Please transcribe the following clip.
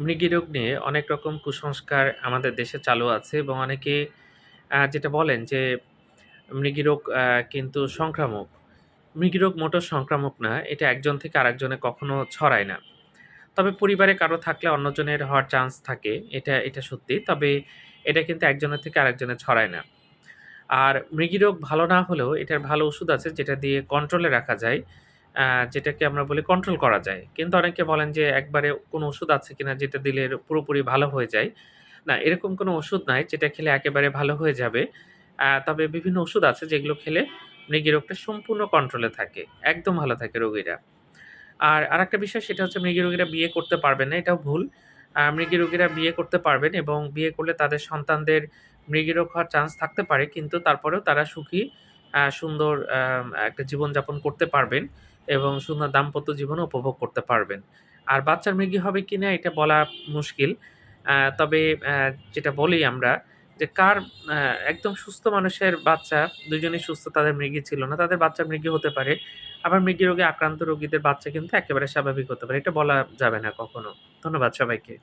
মৃগী রোগ নিয়ে অনেক রকম কুসংস্কার আমাদের দেশে চালু আছে এবং অনেকে যেটা বলেন যে মৃগী রোগ কিন্তু সংক্রামক। মৃগী রোগ মোটেও সংক্রামক না। এটা একজন থেকে আরেকজনে কখনো ছড়ায় না। তবে পরিবারে কারও থাকলে অন্যজনের হওয়ার চান্স থাকে। এটা এটা সত্যি। তবে এটা কিন্তু একজনের থেকে আরেকজনে ছড়ায় না। আর মৃগী রোগ ভালো না হলেও এটার ভালো ওষুধ আছে যেটা দিয়ে কন্ট্রোলে রাখা যায়। যেটাকে আমরা বলি কন্ট্রোল করা যায়। কিন্তু অনেকে বলেন যে একবারে কোনো ওষুধ আছে কিনা যেটা দিলে পুরোপুরি ভালো হয়ে যায়। না, এরকম কোনো ওষুধ নাই যেটা খেলে একেবারে ভালো হয়ে যাবে। তবে বিভিন্ন ওষুধ আছে যেগুলো খেলে মৃগী রোগটা সম্পূর্ণ কন্ট্রোলে থাকে। একদম ভালো থাকে রোগীরা। আর আরেকটা বিষয় সেটা হচ্ছে মৃগী রোগীরা বিয়ে করতে পারবে না, এটাও ভুল। মৃগী রোগীরা বিয়ে করতে পারবেন এবং বিয়ে করলে তাদের সন্তানদের মৃগী রোগ হওয়ার চান্স থাকতে পারে। কিন্তু তারপরেও তারা সুখী সুন্দর একটা জীবনযাপন করতে পারবেন এবং সুন্দর দাম্পত্য জীবনও উপভোগ করতে পারবেন। আর বাচ্চার মৃগী হবে কি না এটা বলা মুশকিল। তবে যেটা বলি আমরা যে কার একদম সুস্থ মানুষের বাচ্চা ২ জনই সুস্থ, তাদের মৃগী ছিল না। তাদের বাচ্চা মৃগী হতে পারে। আবার মৃগী রোগে আক্রান্ত রোগীদের বাচ্চা কিন্তু একেবারে স্বাভাবিক হতে পারে। এটা বলা যাবে না কখনো। ধন্যবাদ সবাইকে।